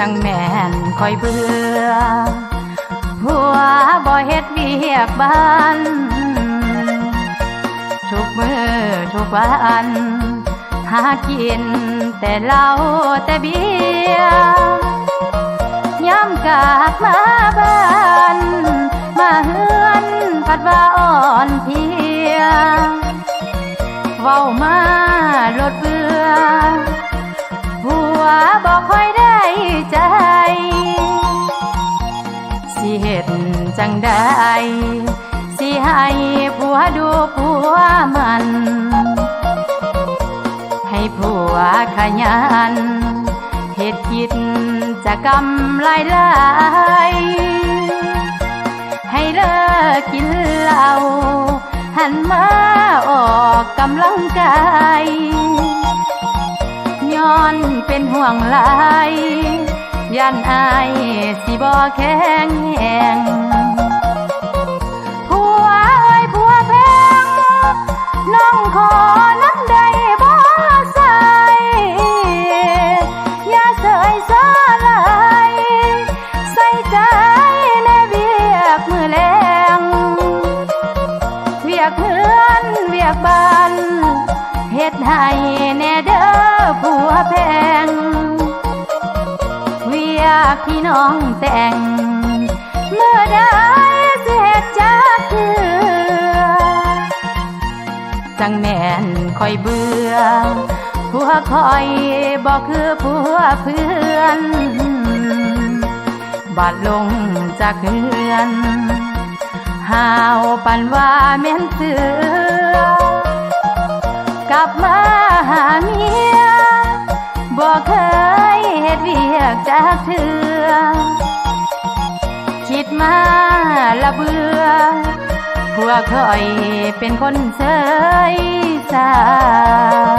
ช่างแม่นคอยเบื่อผัวบ่เฮ็ดเวียกบ้าน ทุกมือทุกวันหากินแต่เหล้าแต่เบียร์ย้ำกลับมาบ้านมาเฮือนพัดว่าอ่อนเพียเว้ามาลดเบื่อหัวบอกค่อย จังได้สิให้ผัวดูผัวมัน ให้ผัวขยันเฮ็ดกิจจะกำลายลายให้เลิกกินเหล้าหันมาออกกำลังกายย้อนเป็นห่วงหลายยันอายสิบ่แข็งแรง แน่เด้อผัวแพง เวียกที่น้องแต่ง เมื่อได้เสิเฮ็ดจักเทือจังแม่นคอยเบื่อผัวคอยบอกคือผัวเพื่อน บาดลงจากเฮือนหาวปันว่าแม่นเสือ กลับมาหาเมียบอกเคยเฮ็ดเวียกจากเธอคิดมาละเบื่อพวกคอยเป็นคนเสยสาว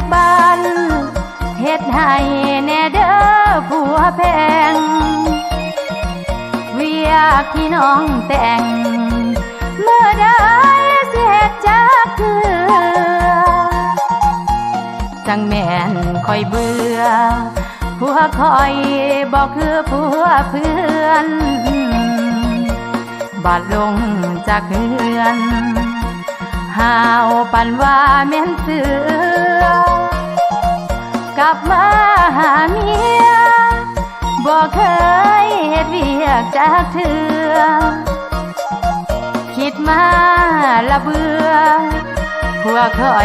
กบ้านเฮ็ดให้แน่เด้อผัวแพง เวียกที่น้องแต่ง เมื่อได้เฮ็ดจักเทือจังแม่นคอยเบื่อผัวคอยบอกคือผัวเพื่อนบาดลงจากเฮือนหาวปันว่าแม่นเสือ กลับมาหาเมียบอกเคยเหตุเวียกจากเธอคิดมาละเบื่อพวคอย